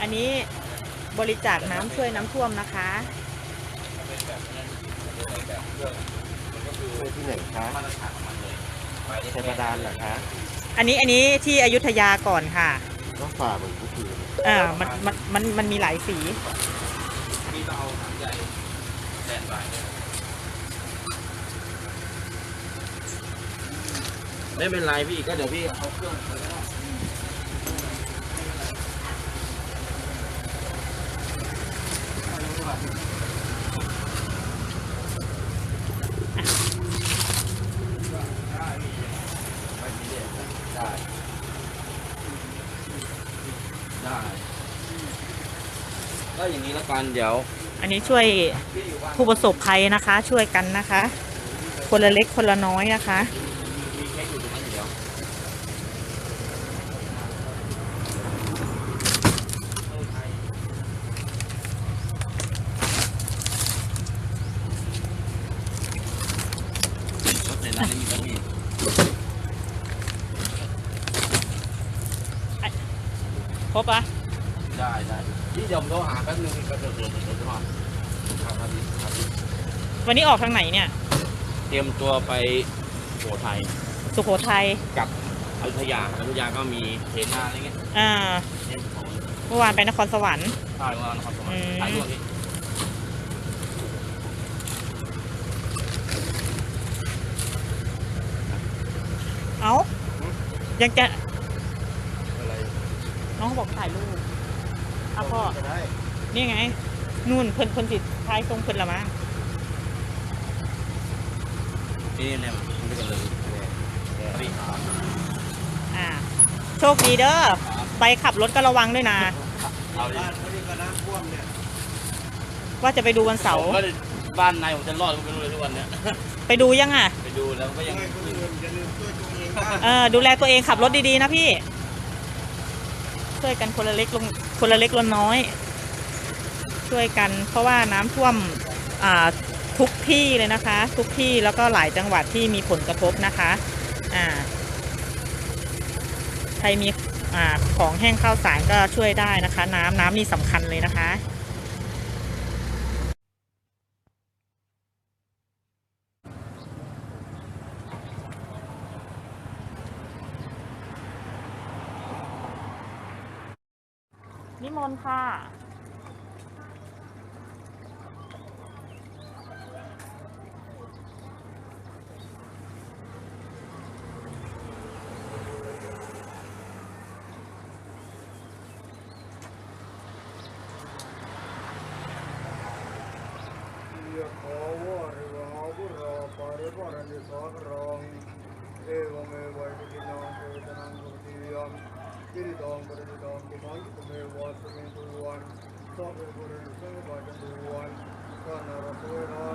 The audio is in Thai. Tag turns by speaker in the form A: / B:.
A: อันนี้บริจาคน้ำช่วยน้ำท่วมนะคะ
B: ช่วยที่ไหนคะใช้ประดานเหรอคะ
A: อันนี้อันนี้ที่อยุธยาก่อนค่ะ
B: ก็ฝ่าเหมือนทุกที
A: อ่ามันมันมันมันมีหลายสี
C: พี่ก็เอาถังใหญ่แดดไว้ไม่เป็นไรพี่ก็เดี๋ยวพี่เอาเครื่อง ไปก็ได้ได้ก็อย่างนี้ล้วกันเดี๋ยว
A: อันนี้ช่วยผู้ประสบภัยนะคะ ช่วยกันนะคะ คนละเล็กคนละน้อยนะคะ
C: มีเค้กอยู่ตรงนั้นอยู่เดี๋ยวรถในร้านนี้มีตั้งนี่
A: ครบปะ
C: ได้ได้พี่เดี๋ยวผมโทรหาแป๊บนึงก็จะเดี๋ยวเดี๋ยวจะมาครับครับพี่ครับพี่
A: วันนี้ออกทางไหนเนี่ย
C: เตรียมตัวไปโขทัย
A: สุโขทัย
C: กับอยุธยาอยุธยาก็มีเทนาอะไรเงี้ย
A: อ่า
C: เนี่ยของ
A: เมื่อวานไปนครสวรรค์
C: ใช่ว่านครสวรร
A: อื
C: ค์
A: ม
C: ถ่ายรูปนี้
A: เอายังจะ
B: อะไร
A: น้ องเขาบอกถ่ายรูปอะพ่อ
B: ก็ได้
A: นี่ไง นู่นเพิ่นเพิ่นสิท้ายตรงเพิ่นละมั้ง
C: นี่เนี่ยมันเป็นกันเลยพี่ครับ
A: อ่า โชคดีเด้อ ไปขับรถก็ระวังด้วยนะ
C: เอาดิ
B: บ้านเขาเรียกว่าน้ำท่วมเนี่ย
A: ว่าจะไปดูวันเสาร์
C: ผมก็บ้านนายผมจะรอดก็ไม่รู้เลยทุกวันเนี้ย
A: ไปดูยังอะ
C: ไปดูแล้วก็ยัง
B: ช่วยคนอื่นอย่าลืมช่วยตัวเองบ้าง
A: เออดูแลตัวเองขับรถดีๆนะพี่ ช่วยกันคนละเล็กลงคนละเล็กลงน้อย ช่วยกันเพราะว่าน้ำท่วมทุกที่เลยนะคะ ทุกที่แล้วก็หลายจังหวัดที่มีผลกระทบนะคะอ่าใครมีอของแห้งข้าวสารก็ช่วยได้นะคะ น้ำน้ำนี่สำคัญเลยนะคะ นิมนต์ค่ะ
B: ยะขาวะริวหาบุราปาริปารัน ติสากรังเอวเมวัยตินังเปตนังกุติย มกิริตังปริติตังตุมังตุเมวะสมิตุวันสัพเพปุริสังฆปัจจุวันกานารสเวรา